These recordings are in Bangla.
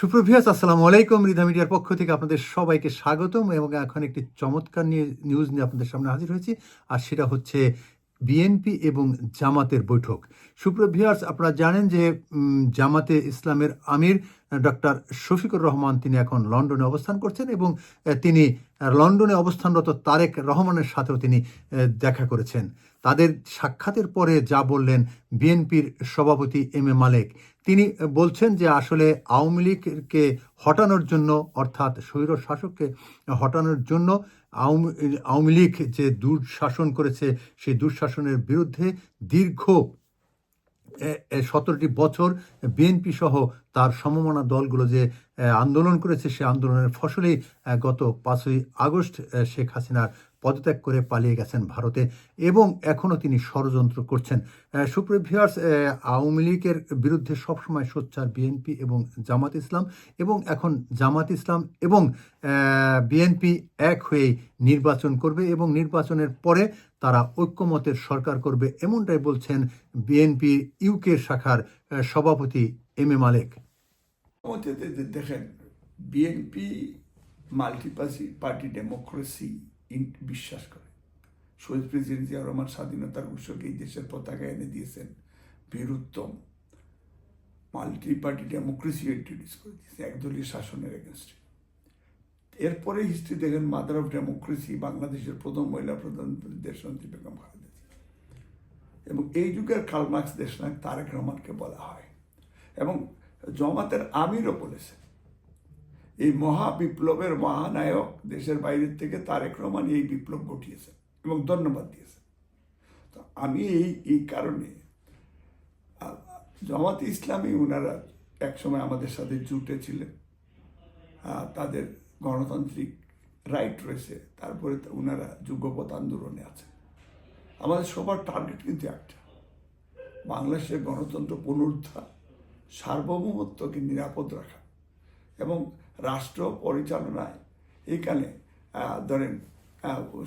সুপ্রভিয়াস আসসালামু আলাইকুম। রিধা মিডিয়ার পক্ষ থেকে আপনাদের সবাইকে স্বাগতম এবং এখন একটি চমৎকার নিয়ে নিউজ নিয়ে আপনাদের সামনে হাজির হয়েছি, আর সেটা হচ্ছে বিএনপি এবং জামাতের বৈঠক। সুপ্রভিয়ার্স আপনারা জানেন যে জামাতে ইসলামের আমির ডক্টর শফিকুর রহমান তিনি এখন লন্ডনে অবস্থান করছেন এবং তিনি লন্ডনে অবস্থানরত তারেক রহমানের সাথেও তিনি দেখা করেছেন। তাদের সাক্ষাতের পরে যা বললেন বিএনপির সভাপতি এম এ মালেক। তিনি বলছেন যে আসলে আওয়ামী লীগকে হটানোর জন্য, অর্থাৎ স্বৈর শাসককে হটানোর জন্য আওয়ামী লীগ যে দুঃশাসন করেছে, সেই দুঃশাসনের বিরুদ্ধে দীর্ঘ সতেরোটি বছর বিএনপি সহ তার সমমনা দলগুলো যে আন্দোলন করেছে, সে আন্দোলনের ফসলেই গত পাঁচই আগস্ট শেখ হাসিনার পদত্যাগ করে পালিয়ে গেছেন ভারতে এবং এখনও তিনি ষড়যন্ত্র করছেন। সুপ্রিভিয়ার্স আওয়ামী লীগের বিরুদ্ধে সবসময় সোচ্চার বিএনপি এবং জামাত ইসলাম এবং এখন জামাত ইসলাম এবং বিএনপি এক হয়ে নির্বাচন করবে এবং নির্বাচনের পরে তারা ঐক্যমতের সরকার করবে এমনটাই বলছেন বিএনপি ইউকে শাখার সভাপতি এম এ মালেক দেখেন বিএনপি মাল্টিপার্টি পার্টি ডেমোক্রেসি বিশ্বাস করে। শহীদ প্রেসিডেন্ট জিয়া রহমান স্বাধীনতার উৎসকে এই দেশের পতাকা এনে দিয়েছেন। Bir Uttom multi party democracy introduce করে দিয়েছে একদলীয় শাসনের এগেনস্টে এরপরে হিস্ট্রি দেখেন মাদার অফ ডেমোক্রেসি বাংলাদেশের প্রথম মহিলা প্রধানমন্ত্রী দেশনেত্রী বেগম খালেদা। এবং এই যুগের কালমার্ক্স দেশনায়ক তারেক রহমানকে বলা হয়। এবং জমাতের আমিরও বলেছেন এই মহা বিপ্লবের মহানায়ক দেশের বাইরের থেকে তারেক রহমান এই বিপ্লব ঘটিয়েছেন এবং ধন্যবাদ দিয়েছেন। তো আমি এই এই কারণে জামাতে ইসলামী ওনারা একসময় আমাদের সাথে জুটে ছিলেন। তাদের গণতান্ত্রিক রাইট রয়েছে, তারপরে ওনারা যুগপথ আন্দোলনে আছেন। আমাদের সবার টার্গেট কিন্তু একটা। বাংলাদেশের গণতন্ত্র পুনরুদ্ধার, সার্বভৌমত্বকে নিরাপদ রাখা। এবং রাষ্ট্র পরিচালনায় এখানে ধরেন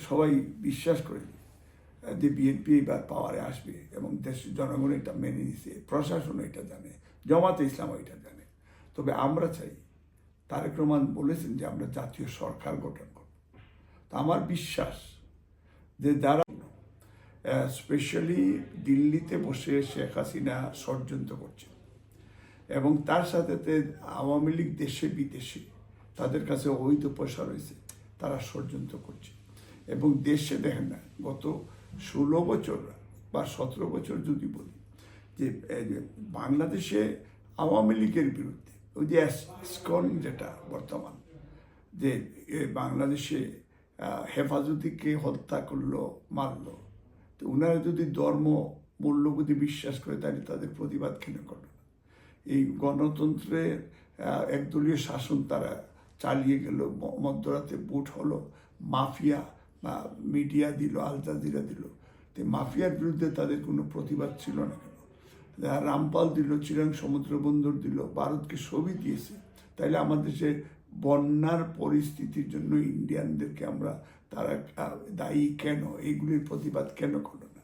সবাই বিশ্বাস করে যে বিএনপি এবার পাওয়ারে আসবে এবং দেশের জনগণ এটা মেনে নিছে প্রশাসন এটা জানে, জমাতে ইসলাম এটা জানে। তবে আমরা চাই, তারেক রহমান বলেছেন যে আমরা জাতীয় সরকার গঠন করব। তো আমার বিশ্বাস যে যারা স্পেশালি দিল্লিতে বসে শেখ হাসিনা ষড়যন্ত্র করছে এবং তার সাথে আওয়ামী লীগ দেশে বিদেশে তাদের কাছে অবৈধ পয়সা রয়েছে, তারা ষড়যন্ত্র করছে। এবং দেশে দেখেন না, গত ষোলো বছর বা সতেরো বছর যদি বলি, যে বাংলাদেশে আওয়ামী লীগের বিরুদ্ধে, ওই যে স্কন যেটা বর্তমান, যে বাংলাদেশে হেফাজতিকে হত্যা করল, মারলো, তো ওনারা যদি ধর্ম মূল্যবোধে বিশ্বাস করে, তাহলে তাদের প্রতিবাদ কেন করল এই গণতন্ত্রের একদলীয় শাসন তারা চালিয়ে গেল। মধ্যরাতে বুট হলো, মাফিয়া বা মিডিয়া দিল, আল জাজিরা দিল। তো মাফিয়ার বিরুদ্ধে তাদের কোনো প্রতিবাদ ছিল না কেন? রামপাল দিল, চিরাং সমুদ্র বন্দর দিল, ভারতকে ছবি দিয়েছে, তাইলে আমাদের দেশে বন্যার পরিস্থিতির জন্য ইন্ডিয়ানদেরকে আমরা তারা দায়ী কেন? এগুলির প্রতিবাদ কেন করল না?